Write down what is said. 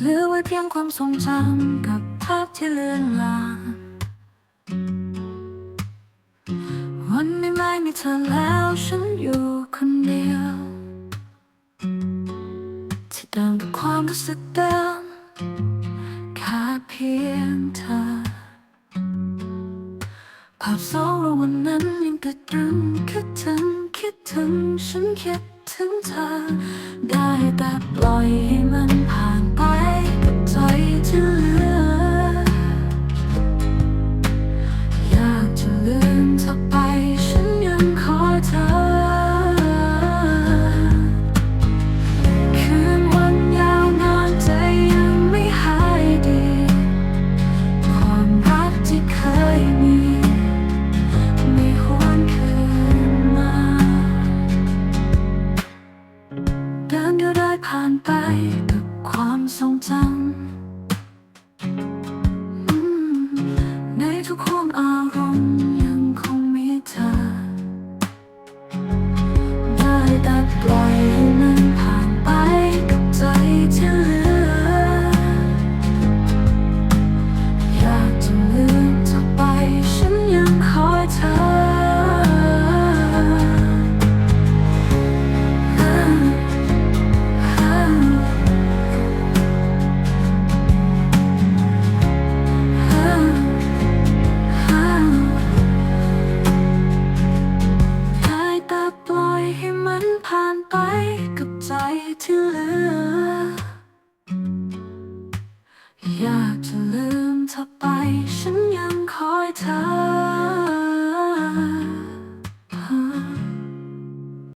เหลือไว้เพียงความทรงจำกับภาพที่เลือนลางวันนี้ไม่มีเธอแล้วฉันอยู่คนเดียว ที่เดิมกับความรู้สึกเดิมขาดเพียงเธอ ภาพสองเราวันนั้นยังกระดึงคิดถึงคิดถึงฉันคิดถึงเธอ ได้แต่ปล่อย ดินก็ได้ผ่านไปกับความทรงจำในทุกห่วงอาน ผ่านไปกับใจที่เหลือ อยากจะลืมเธอไป ฉันยังคอยเธอ